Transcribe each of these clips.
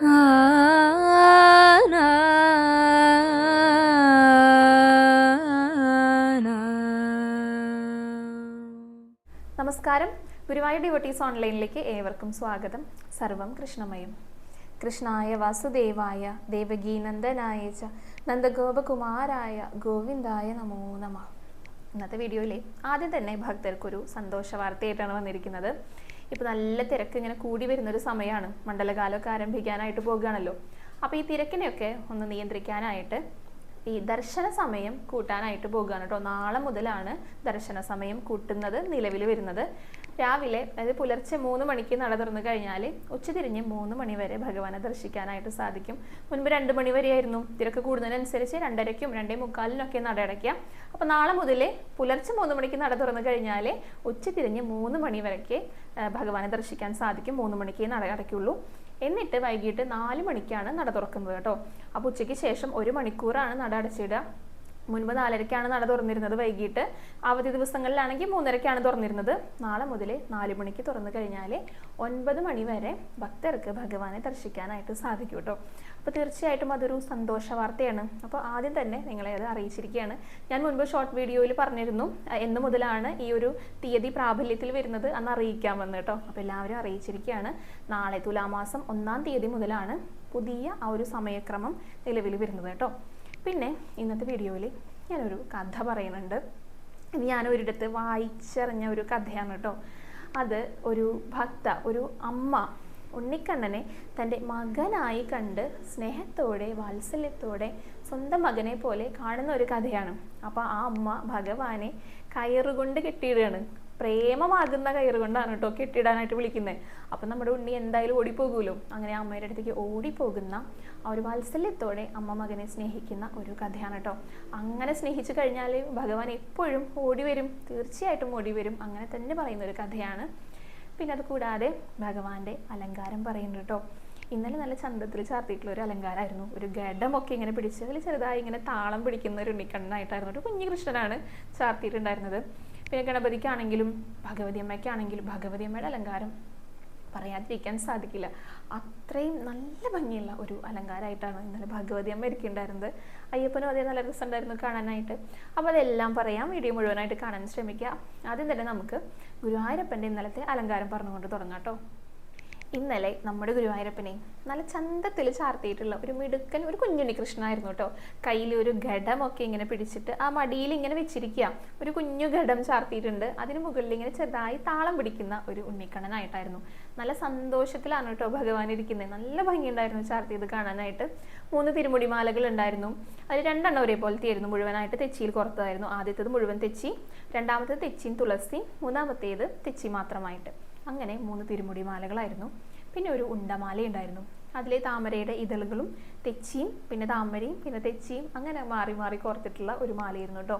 നമസ്കാരം. ഗുരുവായൂർ ഡിവോട്ടീസ് ഓൺലൈനിലേക്ക് ഏവർക്കും സ്വാഗതം. സർവം കൃഷ്ണമയം. കൃഷ്ണായ വാസുദേവായ ദേവകീനന്ദനായ ച നന്ദഗോപകുമാരായ ഗോവിന്ദായ നമോ നമ. ഇന്നത്തെ വീഡിയോയിലെ ആദ്യം തന്നെ ഭക്തർക്കൊരു സന്തോഷ വാർത്തയായിട്ടാണ് വന്നിരിക്കുന്നത്. ഇപ്പോൾ നല്ല തിരക്ക് ഇങ്ങനെ കൂടി വരുന്ന ഒരു സമയമാണ് മണ്ഡലകാലമൊക്കെ ആരംഭിക്കാനായിട്ട് പോകുകയാണല്ലോ അപ്പോൾ ഈ തിരക്കിനെയൊക്കെ ഒന്ന് നിയന്ത്രിക്കാനായിട്ട് ഈ ദർശന സമയം കൂട്ടാനായിട്ട് പോകുകയാണ് കേട്ടോ. നാളെ മുതലാണ് ദർശന സമയം കൂട്ടുന്നത് നിലവിൽ വരുന്നത്. രാവിലെ അതായത് പുലർച്ചെ മൂന്ന് മണിക്ക് നട തുറന്നു കഴിഞ്ഞാൽ ഉച്ചതിരിഞ്ഞ് മൂന്ന് മണി വരെ ഭഗവാനെ ദർശിക്കാനായിട്ട് സാധിക്കും. മുൻപ് രണ്ട് മണി വരെയായിരുന്നു. തിരക്ക് കൂടുന്നതിനനുസരിച്ച് രണ്ടരയ്ക്കും രണ്ടേ മുക്കാലിനൊക്കെ നട അടയ്ക്കാം. അപ്പോൾ നാളെ മുതൽ പുലർച്ചെ മൂന്ന് മണിക്ക് നട തുറന്നു കഴിഞ്ഞാൽ ഉച്ചതിരിഞ്ഞ് മൂന്ന് മണി വരെയൊക്കെ ഭഗവാനെ ദർശിക്കാൻ സാധിക്കും. മൂന്ന് മണിക്ക് നട അടയ്ക്കുള്ളൂ. എന്നിട്ട് വൈകിട്ട് നാല് മണിക്കാണ് നട തുറക്കുന്നത് കേട്ടോ. അപ്പോൾ ഉച്ചയ്ക്ക് ശേഷം ഒരു മണിക്കൂറാണ് നട അടച്ചിടുക. മുൻപ് നാലരയ്ക്കാണ് നട തുറന്നിരുന്നത് വൈകിട്ട്. അവധി ദിവസങ്ങളിലാണെങ്കിൽ മൂന്നരയ്ക്കാണ് തുറന്നിരുന്നത്. നാളെ മുതൽ നാല് മണിക്ക് തുറന്നു കഴിഞ്ഞാൽ ഒൻപത് മണി വരെ ഭക്തർക്ക് ഭഗവാനെ ദർശിക്കാനായിട്ട് സാധിക്കും കേട്ടോ. അപ്പോൾ തീർച്ചയായിട്ടും അതൊരു സന്തോഷ വാർത്തയാണ്. അപ്പോൾ ആദ്യം തന്നെ നിങ്ങളെ അത് അറിയിച്ചിരിക്കുകയാണ്. ഞാൻ മുൻപ് ഷോർട്ട് വീഡിയോയിൽ പറഞ്ഞിരുന്നു എന്ന് മുതലാണ് ഈ ഒരു തീയതി പ്രാബല്യത്തിൽ വരുന്നത് അന്ന് അറിയിക്കാമെന്ന് കേട്ടോ. അപ്പോൾ എല്ലാവരും അറിയിച്ചിരിക്കുകയാണ്. നാളെ തുലാമാസം ഒന്നാം തീയതി മുതലാണ് പുതിയ ആ ഒരു സമയക്രമം നിലവിൽ വരുന്നത് കേട്ടോ. പിന്നെ ഇന്നത്തെ വീഡിയോയിൽ ഞാനൊരു കഥ പറയുന്നുണ്ട്. ഇത് ഞാൻ ഒരിടത്ത് വായിച്ചറിഞ്ഞ ഒരു കഥയാണ് കേട്ടോ. അത് ഒരു ഭക്ത ഒരു അമ്മ ഉണ്ണിക്കണ്ണനെ തന്റെ മകനായി കണ്ട് സ്നേഹത്തോടെ വാത്സല്യത്തോടെ സ്വന്തം മകനെ പോലെ കാണുന്ന ഒരു കഥയാണ്. അപ്പോൾ ആ അമ്മ ഭഗവാനെ കയറുകൊണ്ട് കെട്ടിയിടുകയാണ്. പ്രേമമാകുന്ന കയറുകൊണ്ടാണ് കേട്ടോ കെട്ടിടാനായിട്ട് വിളിക്കുന്നത് അപ്പം നമ്മുടെ ഉണ്ണി എന്തായാലും ഓടിപ്പോകുമല്ലോ അങ്ങനെ അമ്മയുടെ അടുത്തേക്ക് ഓടിപ്പോകുന്ന ആ ഒരു വാത്സല്യത്തോടെ അമ്മ മകനെ സ്നേഹിക്കുന്ന ഒരു കഥയാണ് കേട്ടോ അങ്ങനെ സ്നേഹിച്ചു കഴിഞ്ഞാൽ ഭഗവാൻ എപ്പോഴും ഓടിവരും. തീർച്ചയായിട്ടും ഓടി വരും അങ്ങനെ തന്നെ പറയുന്ന ഒരു കഥയാണ്. പിന്നെ അത് കൂടാതെ ഭഗവാന്റെ അലങ്കാരം പറയുന്നുണ്ട് കേട്ടോ. ഇന്നലെ നല്ല ചന്തത്തിൽ ചാർത്തിയിട്ടുള്ള ഒരു അലങ്കാരമായിരുന്നു. ഒരു ഗഡമൊക്കെ ഇങ്ങനെ പിടിച്ച് അതിൽ ചെറുതായി ഇങ്ങനെ താളം പിടിക്കുന്ന ഒരു ഉണ്ണിക്കണ്ണനായിട്ടായിരുന്നു ഒരു കുഞ്ഞു കൃഷ്ണനാണ് ചാർത്തിയിട്ടുണ്ടായിരുന്നത്. പിന്നെ ഗണപതിക്കാണെങ്കിലും ഭഗവതി അമ്മയ്ക്കാണെങ്കിലും ഭഗവതി അമ്മയുടെ അലങ്കാരം പറയാതിരിക്കാൻ സാധിക്കില്ല. അത്രയും നല്ല ഭംഗിയുള്ള ഒരു അലങ്കാരമായിട്ടാണ് ഇന്നലെ ഭഗവതി അമ്മ ഇരിക്കുന്നുണ്ടായിരുന്നത്. അയ്യപ്പനും അതേ നല്ല രസമുണ്ടായിരുന്നു കാണാനായിട്ട്. അപ്പോൾ അതെല്ലാം പറയാം. വീഡിയോ മുഴുവനായിട്ട് കാണാൻ ശ്രമിക്കുക. ആദ്യം തന്നെ നമുക്ക് ഗുരുവായൂരപ്പന്റെ ഇന്നലത്തെ അലങ്കാരം പറഞ്ഞുകൊണ്ട് തുടങ്ങാം കേട്ടോ. ഇന്നലെ നമ്മുടെ ഗുരുവായൂരപ്പനെ നല്ല ചന്തത്തിൽ ചാർത്തിയിട്ടുള്ള ഒരു മിടുക്കൻ ഒരു കുഞ്ഞുണ്ണി കൃഷ്ണനായിരുന്നു കേട്ടോ. കയ്യിൽ ഒരു ഘടമൊക്കെ ഇങ്ങനെ പിടിച്ചിട്ട് ആ മടിയിൽ ഇങ്ങനെ വെച്ചിരിക്കുക. ഒരു കുഞ്ഞു ഘടം ചാർത്തിയിട്ടുണ്ട്. അതിന് മുകളിൽ ഇങ്ങനെ ചെറുതായി താളം പിടിക്കുന്ന ഒരു ഉണ്ണിക്കണ്ണനായിട്ടായിരുന്നു. നല്ല സന്തോഷത്തിലാണ് കേട്ടോ ഭഗവാൻ ഇരിക്കുന്നത് നല്ല ഭംഗിയുണ്ടായിരുന്നു ചാർത്തിയത് കാണാനായിട്ട്. മൂന്ന് തിരുമുടിമാലകൾ ഉണ്ടായിരുന്നു. അതിൽ രണ്ടെണ്ണം ഒരേപോലത്തെ ആയിരുന്നു മുഴുവനായിട്ട് തെച്ചിയിൽ കുറത്തതായിരുന്നു ആദ്യത്തേത് മുഴുവൻ തെച്ചി രണ്ടാമത്തേത് തെച്ചിയും തുളസി മൂന്നാമത്തേത് തെച്ചി മാത്രമായിട്ട്. അങ്ങനെ മൂന്ന് തിരുമുടി മാലകളായിരുന്നു. പിന്നെ ഒരു ഉണ്ടമാല ഉണ്ടായിരുന്നു അതിലെ താമരയുടെ ഇതളുകളും തെച്ചിയും പിന്നെ താമരയും പിന്നെ തെച്ചിയും അങ്ങനെ മാറി മാറി കോർത്തിട്ടുള്ള ഒരു മാലയായിരുന്നു കേട്ടോ.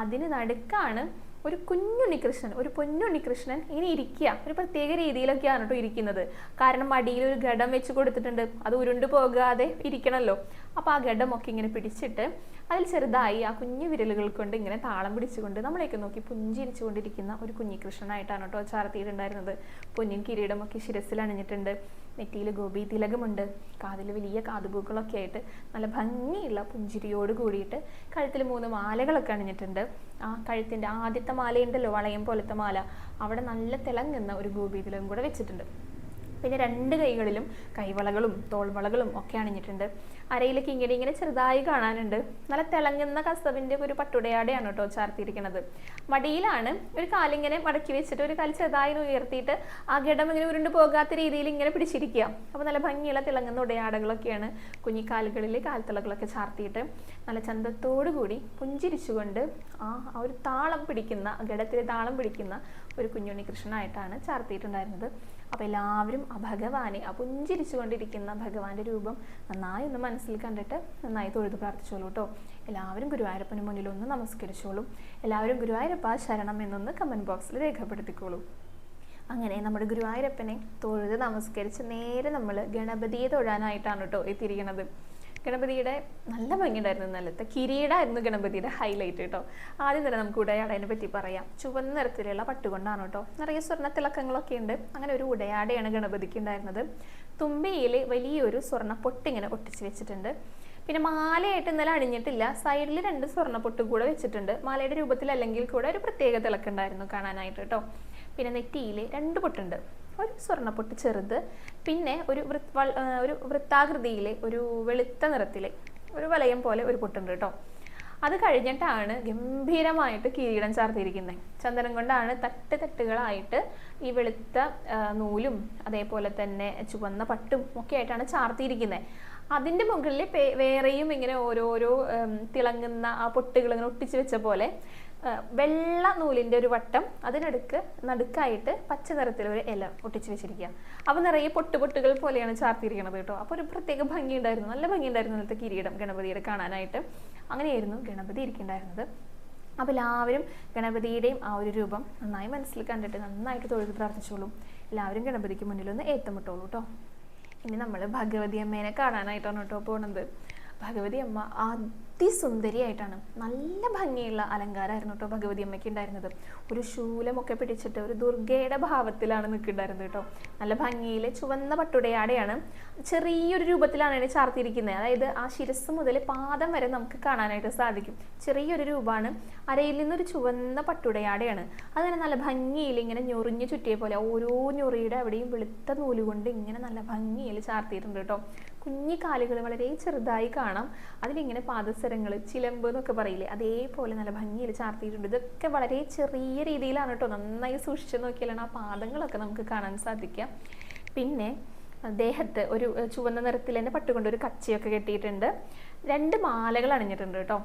അതിന് നടുക്കാണ് ഒരു കുഞ്ഞുണ്ണി കൃഷ്ണൻ ഒരു പൊന്നുണ്ണി കൃഷ്ണൻ ഇനി ഇരിക്കുക. ഒരു പ്രത്യേക രീതിയിലൊക്കെയാണ് കേട്ടോ ഇരിക്കുന്നത്. കാരണം അടിയിൽ ഒരു ഘടം വെച്ച് കൊടുത്തിട്ടുണ്ട്. അത് ഉരുണ്ടു പോകാതെ ഇരിക്കണമല്ലോ അപ്പോൾ ആ ഘടമൊക്കെ ഇങ്ങനെ പിടിച്ചിട്ട് അതിൽ ചെറുതായി ആ കുഞ്ഞു വിരലുകൾ കൊണ്ട് ഇങ്ങനെ താളം പിടിച്ചുകൊണ്ട് നമ്മളെയൊക്കെ നോക്കി പുഞ്ചിരിച്ചുകൊണ്ടിരിക്കുന്ന ഒരു കുഞ്ഞി കൃഷ്ണനായിട്ടാണ് കേട്ടോ ചാർത്തിയിട്ടുണ്ടായിരുന്നത് പൊന്നിൻ കിരീടമൊക്കെ ശിരസിൽ അണിഞ്ഞിട്ടുണ്ട് നെറ്റിയിൽ ഗോപി തിലകമുണ്ട്. കാതിൽ വലിയ കാതുപൂക്കളൊക്കെ ആയിട്ട് നല്ല ഭംഗിയുള്ള പുഞ്ചിരിയോട് കൂടിയിട്ട് കഴുത്തിൽ മൂന്ന് മാലകളൊക്കെ അണിഞ്ഞിട്ടുണ്ട്. ആ കഴുത്തിന്റെ ആദ്യത്തെ മാലയുണ്ടല്ലോ വളയം പോലത്തെ മാല. അവിടെ നല്ല തിളങ്ങുന്ന ഒരു ഗോപി തിലകം കൂടെ വെച്ചിട്ടുണ്ട്. പിന്നെ രണ്ട് കൈകളിലും കൈവളകളും തോൾവളകളും ഒക്കെ അണിഞ്ഞിട്ടുണ്ട്. അരയിലേക്ക് ഇങ്ങനെ ഇങ്ങനെ ചെറുതായി കാണാനുണ്ട്. നല്ല തിളങ്ങുന്ന കസവിന്റെ ഒരു പട്ടുടയാടെയാണ് കേട്ടോ ചാർത്തിയിരിക്കുന്നത്. മടിയിലാണ് ഒരു കാലിങ്ങനെ മടക്കി വെച്ചിട്ട് ഒരു കാൽ ചെറുതായി ഉയർത്തിയിട്ട് ആ ഘടം ഇങ്ങനെ ഉരുണ്ട് പോകാത്ത രീതിയിൽ ഇങ്ങനെ പിടിച്ചിരിക്കുക. അപ്പോൾ നല്ല ഭംഗിയുള്ള തിളങ്ങുന്ന ഉടയാടകളൊക്കെയാണ് കുഞ്ഞിക്കാലുകളിൽ കാൽത്തളകളൊക്കെ ചാർത്തിയിട്ട് നല്ല ചന്തത്തോടു കൂടി പുഞ്ചിരിച്ചുകൊണ്ട് ആ ആ ഒരു താളം പിടിക്കുന്ന ഘടത്തിൽ താളം പിടിക്കുന്ന ഒരു കുഞ്ഞുണ്ണി കൃഷ്ണനായിട്ടാണ് ചാർത്തിയിട്ടുണ്ടായിരുന്നത്. അപ്പോൾ എല്ലാവരും ആ ഭഗവാനെ ആ പുഞ്ചിരിച്ചുകൊണ്ടിരിക്കുന്ന ഭഗവാന്റെ രൂപം നന്നായി ഒന്ന് മനസ്സിൽ കണ്ടിട്ട് നന്നായി തൊഴുത് പ്രാർത്ഥിച്ചോളൂ കേട്ടോ എല്ലാവരും ഗുരുവായൂരപ്പന് മുന്നിൽ ഒന്ന് നമസ്കരിച്ചോളൂ. എല്ലാവരും ഗുരുവായൂരപ്പ ശരണം എന്നൊന്ന് കമന്റ് ബോക്സിൽ രേഖപ്പെടുത്തിക്കോളൂ. അങ്ങനെ നമ്മുടെ ഗുരുവായൂരപ്പനെ തൊഴുത് നമസ്കരിച്ച് നേരെ നമ്മൾ ഗണപതിയെ തൊഴാനായിട്ടാണ് കേട്ടോ എത്തിയിരിക്കുന്നത് ഗണപതിയുടെ നല്ല ഭംഗിയുണ്ടായിരുന്നു ഇന്നലത്തെ കിരീടമായിരുന്നു ഗണപതിയുടെ ഹൈലൈറ്റ് കേട്ടോ ആദ്യം തന്നെ നമുക്ക് ഉടയാടേനെ പറ്റി പറയാം. ചുവന്ന നിറത്തിലുള്ള പട്ടുകൊണ്ടാണ് കേട്ടോ നിറയെ സ്വർണ തിളക്കങ്ങളൊക്കെ ഉണ്ട്. അങ്ങനെ ഒരു ഉടയാടയാണ് ഗണപതിക്ക് ഉണ്ടായിരുന്നത്. തുമ്പിയിൽ വലിയൊരു സ്വർണ പൊട്ടിങ്ങനെ ഒട്ടിച്ച് വെച്ചിട്ടുണ്ട്. പിന്നെ മാലയായിട്ട് ഇന്നലെ അണിഞ്ഞിട്ടില്ല. സൈഡിൽ രണ്ട് സ്വർണപ്പൊട്ട് കൂടെ വെച്ചിട്ടുണ്ട്. മാലയുടെ രൂപത്തിൽ അല്ലെങ്കിൽ കൂടെ ഒരു പ്രത്യേക തിളക്കുണ്ടായിരുന്നു കാണാനായിട്ട് കേട്ടോ പിന്നെ നെറ്റിയിൽ രണ്ട് പൊട്ടുണ്ട്. ഒരു സ്വർണപ്പൊട്ട് ചെറുത്. പിന്നെ ഒരു ഒരു വൃത്താകൃതിയിലെ ഒരു വെളുത്ത നിറത്തിലെ ഒരു വലയം പോലെ ഒരു പൊട്ടുണ്ട് കേട്ടോ. അത് കഴിഞ്ഞിട്ടാണ് ഗംഭീരമായിട്ട് കിരീടം ചാർത്തിയിരിക്കുന്നത്. ചന്ദനം കൊണ്ടാണ് തട്ട് തട്ടുകളായിട്ട് ഈ വെളുത്ത നൂലും അതേപോലെ തന്നെ ചുവന്ന പട്ടും ഒക്കെ ആയിട്ടാണ് ചാർത്തിയിരിക്കുന്നത്. അതിന്റെ മുകളിൽ വേറെയും ഇങ്ങനെ ഓരോരോ തിളങ്ങുന്ന ആ പൊട്ടുകൾ ഇങ്ങനെ ഒട്ടിച്ച് വെച്ച പോലെ വെള്ള നൂലിന്റെ ഒരു വട്ടം അതിനടുക്ക് നടുക്കായിട്ട് പച്ച നിറത്തിലൊരു ഇല ഒട്ടിച്ച് വെച്ചിരിക്കുക. അപ്പോൾ നിറയെ പൊട്ട് പൊട്ടുകൾ പോലെയാണ് ചാർത്തിയിരിക്കുന്നത് കേട്ടോ. അപ്പോൾ ഒരു പ്രത്യേക ഭംഗിയുണ്ടായിരുന്നു. നല്ല ഭംഗിയുണ്ടായിരുന്നു ഇന്നത്തെ കിരീടം ഗണപതിയുടെ കാണാനായിട്ട്. അങ്ങനെയായിരുന്നു ഗണപതി ഇരിക്കേണ്ടായിരുന്നത് അപ്പോൾ എല്ലാവരും ഗണപതിയുടെയും ആ ഒരു രൂപം നന്നായി മനസ്സിൽ കണ്ടിട്ട് നന്നായിട്ട് തൊഴുത് പ്രാർത്ഥിച്ചോളൂ. എല്ലാവരും ഗണപതിക്ക് മുന്നിൽ ഒന്ന് ഏത്തമിട്ടോളൂ കേട്ടോ ഇനി നമ്മൾ ഭഗവതി അമ്മേനെ കാണാനായിട്ടാണ് കേട്ടോ പോണത്. ഭഗവതി അമ്മ അതിസുന്ദരിയായിട്ടാണ്. നല്ല ഭംഗിയുള്ള അലങ്കാരമായിരുന്നു കേട്ടോ ഭഗവതി അമ്മയ്ക്ക് ഉണ്ടായിരുന്നത്. ഒരു ശൂലമൊക്കെ പിടിച്ചിട്ട് ഒരു ദുർഗയുടെ ഭാവത്തിലാണ് നിൽക്കുന്നുണ്ടായിരുന്നത് കേട്ടോ നല്ല ഭംഗിയിൽ ചുവന്ന പട്ടുടയാടെയാണ് ചെറിയൊരു രൂപത്തിലാണ് ചാർത്തിയിരിക്കുന്നത്. അതായത് ആ ശിരസ് മുതൽ പാദം വരെ നമുക്ക് കാണാനായിട്ട് സാധിക്കും. ചെറിയൊരു രൂപമാണ്. അരയിൽ നിന്നൊരു ചുവന്ന പട്ടുടയാടെയാണ്. അതിനെ നല്ല ഭംഗിയിൽ ഇങ്ങനെ ഞൊറിഞ്ഞ് ചുറ്റിയ പോലെ ഓരോ ഞൊറിയുടെ അവിടെയും വെളുത്ത നൂലുകൊണ്ട് ഇങ്ങനെ നല്ല ഭംഗിയിൽ ചാർത്തിയിട്ടുണ്ട് കേട്ടോ കുഞ്ഞി കാലുകൾ വളരെ ചെറുതായി കാണാം. അതിലിങ്ങനെ പാദസരങ്ങൾ ചിലമ്പ് എന്നൊക്കെ പറയില്ലേ അതേപോലെ നല്ല ഭംഗിയിൽ ചാർത്തിയിട്ടുണ്ട്. ഇതൊക്കെ വളരെ ചെറിയ രീതിയിലാണ് കേട്ടോ. നന്നായി സൂക്ഷിച്ചു നോക്കിയാലാണ് ആ പാദങ്ങളൊക്കെ നമുക്ക് കാണാൻ സാധിക്കുക. പിന്നെ ദേഹത്ത് ഒരു ചുവന്ന നിറത്തിൽ തന്നെ പട്ടുകൊണ്ട് ഒരു കച്ചയൊക്കെ കെട്ടിയിട്ടുണ്ട്. രണ്ട് മാലകൾ അണിഞ്ഞിട്ടുണ്ട് കേട്ടോ.